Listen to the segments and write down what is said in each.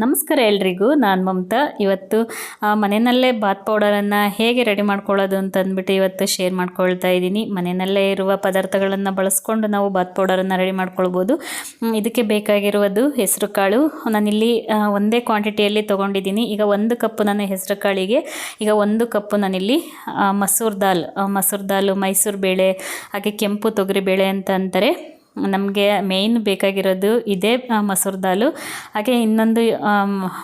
ನಮಸ್ಕಾರ ಎಲ್ರಿಗೂ, ನಾನು ಮಮತಾ. ಇವತ್ತು ಮನೆಯಲ್ಲೇ ಬಾತ್ ಪೌಡರನ್ನು ಹೇಗೆ ರೆಡಿ ಮಾಡ್ಕೊಳ್ಳೋದು ಅಂತ ಅಂದ್ಬಿಟ್ಟು ಇವತ್ತು ಶೇರ್ ಮಾಡ್ಕೊಳ್ತಾ ಇದ್ದೀನಿ. ಮನೆಯಲ್ಲೇ ಇರುವ ಪದಾರ್ಥಗಳನ್ನು ಬಳಸ್ಕೊಂಡು ನಾವು ಬಾತ್ ಪೌಡರನ್ನು ರೆಡಿ ಮಾಡ್ಕೊಳ್ಬೋದು. ಇದಕ್ಕೆ ಬೇಕಾಗಿರುವುದು ಹೆಸರು ಕಾಳು. ನಾನಿಲ್ಲಿ ಒಂದೇ ಕ್ವಾಂಟಿಟಿಯಲ್ಲಿ ತೊಗೊಂಡಿದ್ದೀನಿ. ಈಗ ಒಂದು ಕಪ್ಪು ನಾನು ಹೆಸರು ಕಾಳಿಗೆ. ಈಗ ಒಂದು ಕಪ್ಪು ನಾನಿಲ್ಲಿ ಮಸೂರ್ ದಾಲ್ ಮಸೂರ್ ದಾಲು, ಮೈಸೂರು ಬೇಳೆ, ಹಾಗೆ ಕೆಂಪು ತೊಗರಿ ಬೇಳೆ ಅಂತ ಅಂತಾರೆ. ನಮಗೆ ಮೇಯ್ನ್ ಬೇಕಾಗಿರೋದು ಇದೇ ಮೊಸರು ದಾಲು. ಹಾಗೆ ಇನ್ನೊಂದು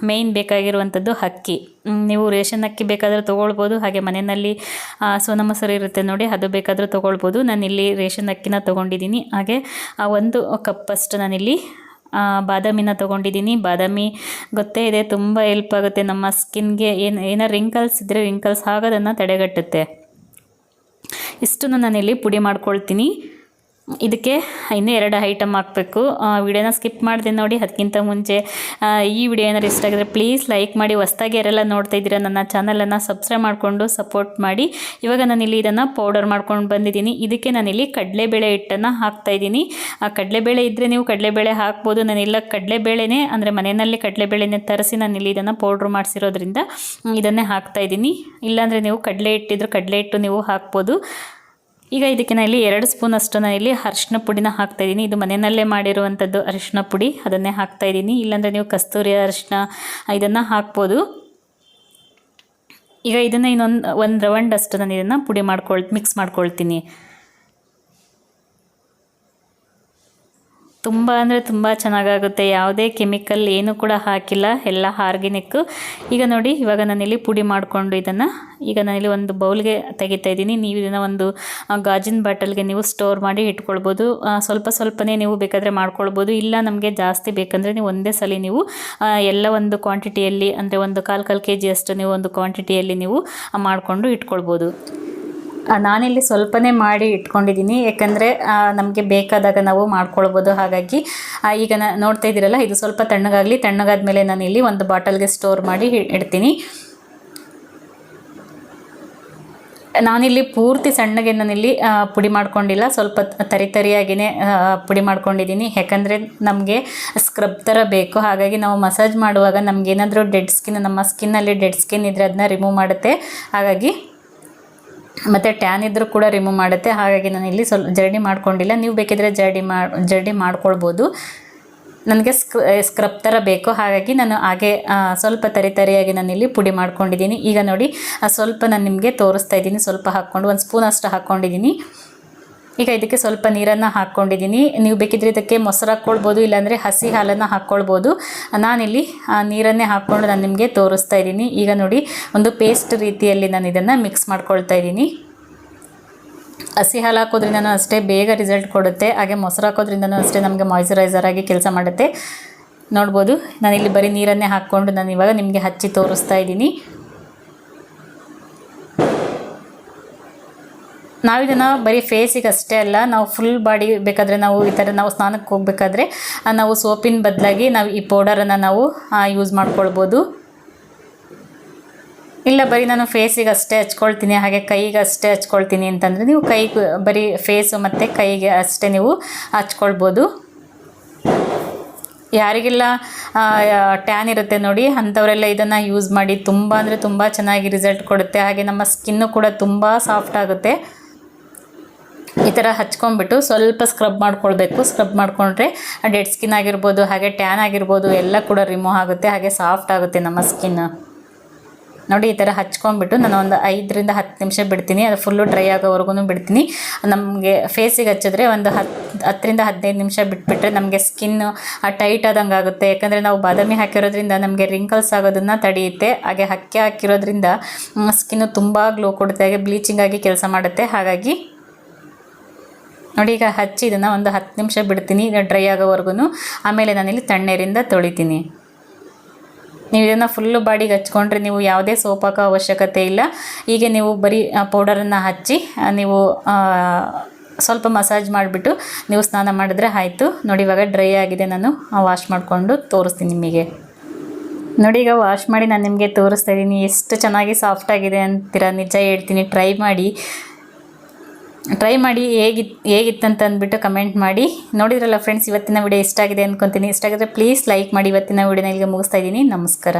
ಮೇಯ್ನ್ ಬೇಕಾಗಿರುವಂಥದ್ದು ಅಕ್ಕಿ. ನೀವು ರೇಷನ್ ಅಕ್ಕಿ ಬೇಕಾದರೂ ತೊಗೊಳ್ಬೋದು. ಹಾಗೆ ಮನೆಯಲ್ಲಿ ಸೋನ ಮಸೂರಿ ಇರುತ್ತೆ ನೋಡಿ, ಅದು ಬೇಕಾದರೂ ತೊಗೊಳ್ಬೋದು. ನಾನಿಲ್ಲಿ ರೇಷನ್ ಅಕ್ಕಿನ ತೊಗೊಂಡಿದ್ದೀನಿ. ಹಾಗೆ, ಆ, ಒಂದು ಕಪ್ಪಷ್ಟು ನಾನಿಲ್ಲಿ ಬಾದಾಮಿನ ತೊಗೊಂಡಿದ್ದೀನಿ. ಬಾದಾಮಿ ಗೊತ್ತೇ ಇದೆ, ತುಂಬ ಹೆಲ್ಪ್ ಆಗುತ್ತೆ. ನಮ್ಮ ಸ್ಕಿನ್ಗೆ ಏನು ಏನೋ ರಿಂಕಲ್ಸ್ ಇದ್ದರೆ ರಿಂಕಲ್ಸ್ ಆಗೋದನ್ನು ತಡೆಗಟ್ಟುತ್ತೆ. ಇಷ್ಟನ್ನು ನಾನಿಲ್ಲಿ ಪುಡಿ ಮಾಡ್ಕೊಳ್ತೀನಿ. ಇದಕ್ಕೆ ಇನ್ನೂ ಎರಡು ಐಟಮ್ ಹಾಕಬೇಕು. ವಿಡಿಯೋನ ಸ್ಕಿಪ್ ಮಾಡಿದೆ ನೋಡಿ ಅದಕ್ಕಿಂತ ಮುಂಚೆ ಈ ವಿಡಿಯೋ ಏನಾದ್ರು ಇಷ್ಟ ಆಗಿದ್ರೆ ಪ್ಲೀಸ್ ಲೈಕ್ ಮಾಡಿ, ಹೊಸ್ದಾಗಿ ಯಾರೆಲ್ಲ ನೋಡ್ತಾ ಇದ್ದೀರಾ, ನನ್ನ ಚಾನಲನ್ನು ಸಬ್ಸ್ಕ್ರೈಬ್ ಮಾಡಿಕೊಂಡು ಸಪೋರ್ಟ್ ಮಾಡಿ. ಇವಾಗ ನಾನಿಲ್ಲಿ ಇದನ್ನು ಪೌಡರ್ ಮಾಡ್ಕೊಂಡು ಬಂದಿದ್ದೀನಿ. ಇದಕ್ಕೆ ನಾನಿಲ್ಲಿ ಕಡಲೆಬೇಳೆ ಹಿಟ್ಟನ್ನು ಹಾಕ್ತಾಯಿದ್ದೀನಿ ಆ, ಕಡಲೆಬೇಳೆ ಇದ್ದರೆ ನೀವು ಕಡಲೆಬೇಳೆ ಹಾಕ್ಬೋದು. ನಾನಿಲ್ಲ ಕಡಲೆಬೇಳೆನೇ, ಅಂದರೆ ಮನೆಯಲ್ಲಿ ಕಡಲೆಬೇಳೆನೇ ತರಿಸಿ ನಾನಿಲ್ಲಿ ಇದನ್ನು ಪೌಡ್ರ್ ಮಾಡಿಸಿರೋದ್ರಿಂದ, ಇದನ್ನೇ ಹಾಕ್ತಾಯಿದ್ದೀನಿ ಇಲ್ಲಾಂದರೆ ನೀವು ಕಡಲೆ ಹಿಟ್ಟಿದ್ರು ಕಡಲೆ ಹಿಟ್ಟು ನೀವು ಹಾಕ್ಬೋದು. ಈಗ ಇದಕ್ಕೆ ನಾನು ಇಲ್ಲಿ ಎರಡು ಸ್ಪೂನ್ ಅಷ್ಟು ನಾನು ಇಲ್ಲಿ ಅರಿಶಿನ ಪುಡಿನ ಹಾಕ್ತಾ ಇದ್ದೀನಿ ಇದು ಮನೆಯಲ್ಲೇ ಮಾಡಿರುವಂಥದ್ದು ಅರಿಶಿನ ಪುಡಿ. ಅದನ್ನೇ ಹಾಕ್ತಾ ಇದ್ದೀನಿ ಇಲ್ಲಾಂದರೆ ನೀವು ಕಸ್ತೂರಿ ಅರಿಶಿನ ಇದನ್ನು ಹಾಕ್ಬೋದು. ಈಗ ಇದನ್ನು ಇನ್ನೊಂದು, ಒಂದು ರವಂಡ್ ಅಷ್ಟು ನಾನು ಇದನ್ನು ಪುಡಿ ಮಾಡ್ಕೊಳ್ ಮಿಕ್ಸ್ ಮಾಡ್ಕೊಳ್ತೀನಿ. ತುಂಬ ಅಂದರೆ ತುಂಬ ಚೆನ್ನಾಗಾಗುತ್ತೆ. ಯಾವುದೇ ಕೆಮಿಕಲ್ ಏನು ಕೂಡ ಹಾಕಿಲ್ಲ. ಎಲ್ಲ ಆರ್ಗ್ಯಾನಿಕ್ಕು ಈಗ ನೋಡಿ, ಇವಾಗ ನಾನಿಲ್ಲಿ ಪುಡಿ ಮಾಡಿಕೊಂಡು ಇದನ್ನು ಈಗ ನಾನಿಲ್ಲಿ ಒಂದು ಬೌಲ್ಗೆ ತೆಗಿತಾ ಇದ್ದೀನಿ. ನೀವು ಇದನ್ನು ಒಂದು ಗಾಜಿನ ಬಾಟಲ್ಗೆ ನೀವು ಸ್ಟೋರ್ ಮಾಡಿ ಇಟ್ಕೊಳ್ಬೋದು. ಸ್ವಲ್ಪ ಸ್ವಲ್ಪನೇ ನೀವು ಬೇಕಾದರೆ ಮಾಡ್ಕೊಳ್ಬೋದು. ಇಲ್ಲ ನಮಗೆ ಜಾಸ್ತಿ ಬೇಕಂದರೆ ನೀವು ಒಂದೇ ಸಲ ನೀವು ಎಲ್ಲ ಒಂದು ಕ್ವಾಂಟಿಟಿಯಲ್ಲಿ ಅಂದರೆ ಒಂದು ಕಾಲು ಕಾಲು ಕೆ ಜಿಯಷ್ಟು ನೀವು ಒಂದು ಕ್ವಾಂಟಿಟಿಯಲ್ಲಿ ನೀವು ಮಾಡಿಕೊಂಡು ಇಟ್ಕೊಳ್ಬೋದು. ನಾನಿಲ್ಲಿ ಸ್ವಲ್ಪನೇ ಮಾಡಿ ಇಟ್ಕೊಂಡಿದ್ದೀನಿ. ಯಾಕಂದರೆ ನಮಗೆ ಬೇಕಾದಾಗ ನಾವು ಮಾಡ್ಕೊಳ್ಬೋದು. ಹಾಗಾಗಿ ಈಗ ನೋಡ್ತಾ ಇದ್ದೀರಲ್ಲ, ಇದು ಸ್ವಲ್ಪ ತಣ್ಣಗಾಗಲಿ, ತಣ್ಣಗಾದ್ಮೇಲೆ ನಾನಿಲ್ಲಿ ಒಂದು ಬಾಟಲ್ಗೆ ಸ್ಟೋರ್ ಮಾಡಿ ಇಡ್ತೀನಿ. ನಾನಿಲ್ಲಿ ಪೂರ್ತಿ ಸಣ್ಣಗೆ ನಾನಿಲ್ಲಿ ಪುಡಿ ಮಾಡ್ಕೊಂಡಿಲ್ಲ. ಸ್ವಲ್ಪ ತರಿ ತರಿಯಾಗಿಯೇ ಪುಡಿ ಮಾಡ್ಕೊಂಡಿದ್ದೀನಿ. ಯಾಕಂದರೆ, ನಮಗೆ ಸ್ಕ್ರಬ್ ಥರ ಬೇಕು. ಹಾಗಾಗಿ, ನಾವು ಮಸಾಜ್ ಮಾಡುವಾಗ ನಮಗೇನಾದರೂ ಡೆಡ್ ಸ್ಕಿನ್ ನಮ್ಮ ಸ್ಕಿನ್ನಲ್ಲಿ ಡೆಡ್ ಸ್ಕಿನ್ ಇದ್ದರೆ ಅದನ್ನ ರಿಮೂವ್ ಮಾಡುತ್ತೆ. ಹಾಗಾಗಿ ಮತ್ತು ಟ್ಯಾನ್ ಇದ್ದರೂ ಕೂಡ ರಿಮೂವ್ ಮಾಡುತ್ತೆ. ಹಾಗಾಗಿ ನಾನು ಇಲ್ಲಿ ಸ್ವಲ್ಪ ಜರ್ಡಿ ಮಾಡ್ಕೊಂಡಿಲ್ಲ. ನೀವು ಬೇಕಿದ್ರೆ ಜರ್ಡಿ ಮಾಡಿ ಜರ್ಡಿ ಮಾಡ್ಕೊಳ್ಬೋದು. ನನಗೆ ಸ್ಕ್ರ ಸ್ಕ್ರಬ್ ಥರ ಬೇಕು. ಹಾಗಾಗಿ ನಾನು ಹಾಗೆ ಸ್ವಲ್ಪ ತರಿ ತರಿಯಾಗಿ ನಾನು ಇಲ್ಲಿ ಪುಡಿ ಮಾಡ್ಕೊಂಡಿದ್ದೀನಿ. ಈಗ ನೋಡಿ ಸ್ವಲ್ಪ ನಾನು ನಿಮಗೆ ತೋರಿಸ್ತಾ ಇದ್ದೀನಿ. ಸ್ವಲ್ಪ ಹಾಕ್ಕೊಂಡು, ಒಂದು ಸ್ಪೂನ್ ಅಷ್ಟು ಹಾಕ್ಕೊಂಡಿದ್ದೀನಿ. ಈಗ ಇದಕ್ಕೆ ಸ್ವಲ್ಪ ನೀರನ್ನು ಹಾಕ್ಕೊಂಡಿದ್ದೀನಿ. ನೀವು ಬೇಕಿದ್ರೆ ಇದಕ್ಕೆ ಮೊಸರು ಹಾಕ್ಕೊಳ್ಬೋದು, ಇಲ್ಲಾಂದರೆ ಹಸಿ ಹಾಲನ್ನು ಹಾಕ್ಕೊಳ್ಬೋದು. ನಾನಿಲ್ಲಿ ನೀರನ್ನೇ ಹಾಕ್ಕೊಂಡು ನಾನು ನಿಮಗೆ ತೋರಿಸ್ತಾ ಇದ್ದೀನಿ. ಈಗ ನೋಡಿ, ಒಂದು ಪೇಸ್ಟ್ ರೀತಿಯಲ್ಲಿ ನಾನು ಇದನ್ನು ಮಿಕ್ಸ್ ಮಾಡ್ಕೊಳ್ತಾ ಇದ್ದೀನಿ. ಹಸಿ ಹಾಲು ಹಾಕೋದ್ರಿಂದನೂ ಅಷ್ಟೇ ಬೇಗ ರಿಸಲ್ಟ್ ಕೊಡುತ್ತೆ. ಹಾಗೆ ಮೊಸರು ಹಾಕೋದ್ರಿಂದನೂ ಅಷ್ಟೇ ನಮಗೆ ಮಾಯ್ಚರೈಸರ್ ಆಗಿ ಕೆಲಸ ಮಾಡುತ್ತೆ. ನೋಡ್ಬೋದು, ನಾನಿಲ್ಲಿ ಬರೀ ನೀರನ್ನೇ ಹಾಕ್ಕೊಂಡು ನಾನು ಇವಾಗ ನಿಮಗೆ ಹಚ್ಚಿ ತೋರಿಸ್ತಾ ಇದ್ದೀನಿ. ನಾವು ಇದನ್ನು ಬರೀ ಫೇಸಿಗೆ ಅಷ್ಟೇ ಅಲ್ಲ, ನಾವು ಫುಲ್ ಬಾಡಿ ಬೇಕಾದರೆ ನಾವು ಈ ಥರ ನಾವು ಸ್ನಾನಕ್ಕೆ ಹೋಗಬೇಕಾದ್ರೆ ನಾವು ಸೋಪಿನ ಬದಲಾಗಿ ನಾವು ಈ ಪೌಡರನ್ನು ನಾವು ಯೂಸ್ ಮಾಡ್ಕೊಳ್ಬೋದು. ಇಲ್ಲ, ಬರೀ ನಾನು ಫೇಸಿಗೆ ಅಷ್ಟೇ ಹಚ್ಕೊಳ್ತೀನಿ, ಹಾಗೆ ಕೈಗೆ ಅಷ್ಟೇ ಹಚ್ಕೊಳ್ತೀನಿ ಅಂತಂದರೆ ನೀವು ಕೈಗೆ ಬರೀ ಫೇಸು ಮತ್ತು ಕೈಗೆ ಅಷ್ಟೇ ನೀವು ಹಚ್ಕೊಳ್ಬೋದು. ಯಾರಿಗೆಲ್ಲ ಟ್ಯಾನ್ ಇರುತ್ತೆ ನೋಡಿ, ಅಂಥವರೆಲ್ಲ ಇದನ್ನು ಯೂಸ್ ಮಾಡಿ ತುಂಬ ಅಂದರೆ ತುಂಬ ಚೆನ್ನಾಗಿ ರಿಸಲ್ಟ್ ಕೊಡುತ್ತೆ. ಹಾಗೆ ನಮ್ಮ ಸ್ಕಿನ್ನು ಕೂಡ ತುಂಬ ಸಾಫ್ಟ್ ಆಗುತ್ತೆ. ಈ ಥರ ಹಚ್ಕೊಂಡ್ಬಿಟ್ಟು ಸ್ವಲ್ಪ ಸ್ಕ್ರಬ್ ಮಾಡ್ಕೊಳ್ಬೇಕು. ಸ್ಕ್ರಬ್ ಮಾಡಿಕೊಂಡ್ರೆ ಡೆಡ್ ಸ್ಕಿನ್ ಆಗಿರ್ಬೋದು, ಹಾಗೆ ಟ್ಯಾನ್ ಆಗಿರ್ಬೋದು, ಎಲ್ಲ ಕೂಡ ರಿಮೂವ್ ಆಗುತ್ತೆ, ಹಾಗೆ ಸಾಫ್ಟ್ ಆಗುತ್ತೆ ನಮ್ಮ ಸ್ಕಿನ್ ನೋಡಿ ಈ ಥರ ಹಚ್ಕೊಂಡ್ಬಿಟ್ಟು ನಾನು ಒಂದು ಐದರಿಂದ ಹತ್ತು ನಿಮಿಷ ಬಿಡ್ತೀನಿ. ಅದು ಫುಲ್ಲು ಡ್ರೈ ಆಗೋವರೆಗೂ ಬಿಡ್ತೀನಿ. ನಮಗೆ ಫೇಸಿಗೆ ಹಚ್ಚಿದ್ರೆ ಒಂದು ಹತ್ತು ಹತ್ತರಿಂದ ಹದಿನೈದು ನಿಮಿಷ ಬಿಟ್ಬಿಟ್ರೆ ನಮಗೆ ಸ್ಕಿನ್ ಟೈಟ್ ಆದಂಗೆ ಆಗುತ್ತೆ. ಯಾಕಂದರೆ ನಾವು ಬಾದಾಮಿ ಹಾಕಿರೋದ್ರಿಂದ ನಮಗೆ ರಿಂಕಲ್ಸ್ ಆಗೋದನ್ನು ತಡೆಯುತ್ತೆ. ಹಾಗೆ ಹಕ್ಕಿ ಹಾಕಿರೋದ್ರಿಂದ ಸ್ಕಿನ್ನು ತುಂಬ ಗ್ಲೋ ಕೊಡುತ್ತೆ. ಹಾಗೆ ಬ್ಲೀಚಿಂಗ್ ಆಗಿ ಕೆಲಸ ಮಾಡುತ್ತೆ. ಹಾಗಾಗಿ ನೋಡಿ, ಈಗ ಹಚ್ಚಿ ಇದನ್ನು ಒಂದು ಹತ್ತು ನಿಮಿಷ ಬಿಡ್ತೀನಿ, ಈಗ ಡ್ರೈ ಆಗೋವರೆಗೂ ಆಮೇಲೆ ನಾನಿಲ್ಲಿ ತಣ್ಣೀರಿಂದ ತೊಳಿತೀನಿ. ನೀವು ಇದನ್ನು ಫುಲ್ಲು ಬಾಡಿಗೆ ಹಚ್ಕೊಂಡ್ರೆ ನೀವು ಯಾವುದೇ ಸೋಪ್ ಹಾಕೋ ಅವಶ್ಯಕತೆ ಇಲ್ಲ. ಹೀಗೆ ನೀವು ಬರೀ ಪೌಡರನ್ನು ಹಚ್ಚಿ ನೀವು ಸ್ವಲ್ಪ ಮಸಾಜ್ ಮಾಡಿಬಿಟ್ಟು ನೀವು ಸ್ನಾನ ಮಾಡಿದ್ರೆ ಆಯಿತು. ನೋಡಿ, ಇವಾಗ ಡ್ರೈ ಆಗಿದೆ, ನಾನು ವಾಶ್ ಮಾಡಿಕೊಂಡು ತೋರಿಸ್ತೀನಿ ನಿಮಗೆ. ನೋಡಿ, ಈಗ ವಾಶ್ ಮಾಡಿ ನಾನು ನಿಮಗೆ ತೋರಿಸ್ತಾ ಇದ್ದೀನಿ. ಎಷ್ಟು ಚೆನ್ನಾಗಿ ಸಾಫ್ಟ್ ಆಗಿದೆ ಅಂತೀರ? ನಿಜ ಹೇಳ್ತೀನಿ ಟ್ರೈ ಮಾಡಿ. ಟ್ರೈ ಮಾಡಿ ಹೇಗಿತ್ತು ಹೇಗಿತ್ತಂತ ಅಂದ್ಬಿಟ್ಟು ಕಮೆಂಟ್ ಮಾಡಿ. ನೋಡಿದ್ರಲ್ಲ ಫ್ರೆಂಡ್ಸ್ ಇವತ್ತಿನ ವಿಡಿಯೋ ಇಷ್ಟ ಆಗಿದೆ ಅಂದ್ಕೊತೀನಿ ಇಷ್ಟ ಆಗಿದ್ರೆ ಪ್ಲೀಸ್ ಲೈಕ್ ಮಾಡಿ. ಇವತ್ತಿನ ವಿಡಿಯೋನ ಇಲ್ಲಿಗೆ ಮುಗಿಸ್ತಾ ಇದ್ದೀನಿ. ನಮಸ್ಕಾರ.